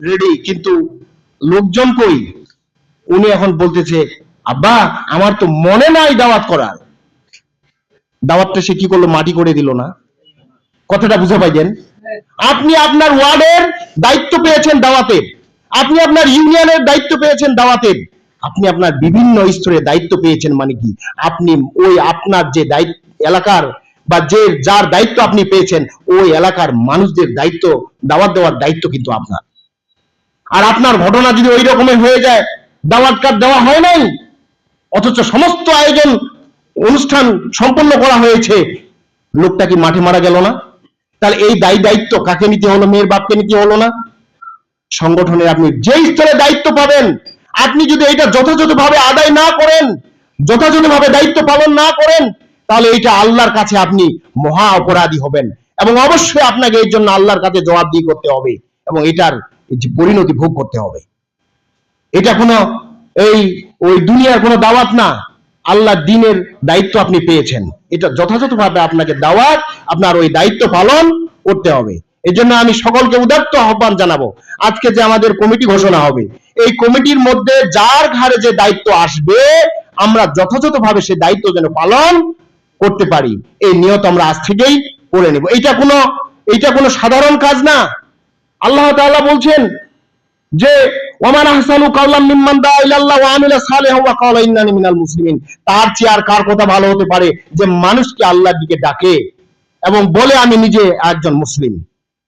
Ready কিন্তু লোকজন কই? উনি এখন বলতেছে, আব্বা, আমার তো মনে নাই দাওয়াত করার। দাওয়াতটা সে কি করল? মাটি করে দিল না। কথাটা বুঝে পাইছেন আপনি আপনার ওয়ার্ডের দায়িত্ব পেয়েছেন দাওয়াতের আপনি আপনার ইউনিয়নের দায়িত্ব পেয়েছেন দাওয়াতের আপনি আপনার বিভিন্ন স্তরে দায়িত্ব পেয়েছেন মানে কি? আপনি ওই আপনার যে দায়িত্ব, এলাকার বা যে যার দায়িত্ব আপনি পেয়েছেন, ওই এলাকার মানুষদের দায়িত্ব, দাওয়াত দেওয়ার দায়িত্ব কিন্তু আপনার। আর আপনার ঘটনা যদি ওই রকমের হয়ে যায়, দাওয়াত কার্ড দেওয়া হয় নাই? অথচ সমস্ত আয়োজন, অনুষ্ঠান সম্পন্ন করা হয়েছে। লোকটা কি মাঠে মারা গেল না? তাহলে এই দায়ী দায়িত্ব কাকে নিতে হলো? মেয়ের বাপকে নিতে হলো না? সংগঠনের আপনি যে স্তরে দায়িত্ব পাবেন, আপনি যদি এটা যথাযথভাবে আদায় না করেন, যথাযথভাবে দায়িত্ব পালন না করেন, তাহলে এটা আল্লাহর কাছে আপনি মহা অপরাধী হবেন। এবং অবশ্যই আপনাকে এর জন্য আল্লাহর কাছে জবাবদিহি করতে হবে। এবং এটার পরিণতি ভোগ করতে হবে। এটা কোনো এই, ওই দুনিয়ার কোনো দাওয়াত না। আল্লাহ দিনের দায়িত্ব আপনি পেয়েছেন। এটা যথাযথভাবে আপনাকে দাওয়াত, আপনার ওই দায়িত্ব পালন করতে হবে। এই জন্য আমি সকলকে উদাত্ত আহ্বান জানাব, আজকে যে আমাদের কমিটি ঘোষণা হবে, এই কমিটির মধ্যে যার ঘাড়ে যে দায়িত্ব আসবে, আমরা যথাযথভাবে সেই দায়িত্ব যেন পালন করতে পারি। এই নিয়ত আমরা আজ থেকেই করে নেব। এইটা কোনো এইটা কোনো সাধারণ কাজ না। আল্লাহ তাআলা বলছেন যে, ওমান আহসানু কাওলাম মিম্মান দা ইলাল্লাহ ওয়া আমিলা সালিহান ওয়া ক্বালা ইন্নানি মিনাল মুসলিমিন। তার চেয়ে আর কার কথা ভালো হতে পারে যে, মানুষকে আল্লাহর দিকে ডাকে এবং বলে, আমি নিজে একজন মুসলিম।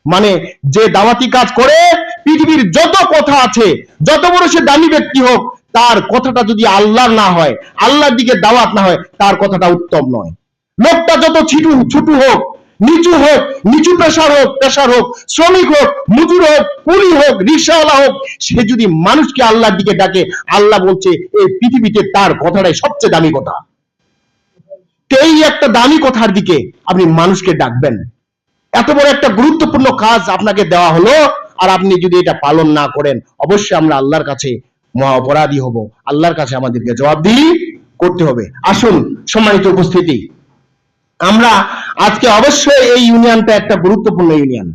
মানে যে দাওয়াতি কাজ করে, পৃথিবীর যত কথা আছে, যত বড় সে দামি ব্যক্তি হোক, তার কথাটা যদি আল্লাহর না হয়, আল্লাহর দিকে দাওয়াত না হয়, তার কথাটা উত্তম নয়। লোকটা যত ছিটু ছুটু হোক নিচু হোক, নিচু পেশার হোক পেশার হোক, শ্রমিক হোক, মজুর হোক, কুলি হোক, রিক্সাওয়ালা হোক, সে যদি মানুষকে আল্লাহর দিকে ডাকে, আল্লাহ বলছে, এই পৃথিবীতে তার কথাটাই সবচেয়ে দামি কথা। এই একটা দামি কথার দিকে আপনি মানুষকে ডাকবেন। এত বড় একটা গুরুত্বপূর্ণ কাজ আপনাকে দেওয়া হলো, আর আপনি যদি এটা পালন না করেন, অবশ্যই আমরা আল্লাহর কাছে মহা অপরাধী হব। আল্লাহর কাছে আমাদেরকে জবাবদিহি করতে হবে। আসুন, সম্মানিত উপস্থিতি। আমরা আজকে অবশ্যই এই ইউনিয়নটা একটা গুরুত্বপূর্ণ ইউনিয়ন।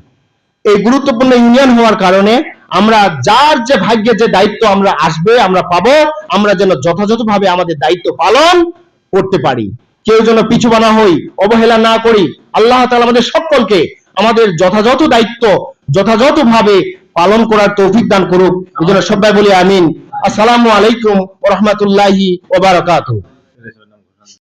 এই গুরুত্বপূর্ণ ইউনিয়ন হওয়ার কারণে আমরা যার যে ভাগ্যে যে দায়িত্ব আমরা আসবে, আমরা পাবো, আমরা যেন যথাযথভাবে আমাদের দায়িত্ব পালন করতে পারি। কেউ যেন পিছু বানা হই, অবহেলা না করি, আল্লাহ তালা আমাদের সকলকে আমাদের যথাযথ দায়িত্ব যথাযথভাবে পালন করার তৌফিক দান করুক। এই জন্য সবাই বলি আমিন। আসসালামু আলাইকুম রাহমাতুল্লাহি ওয়া বারাকাতুহু।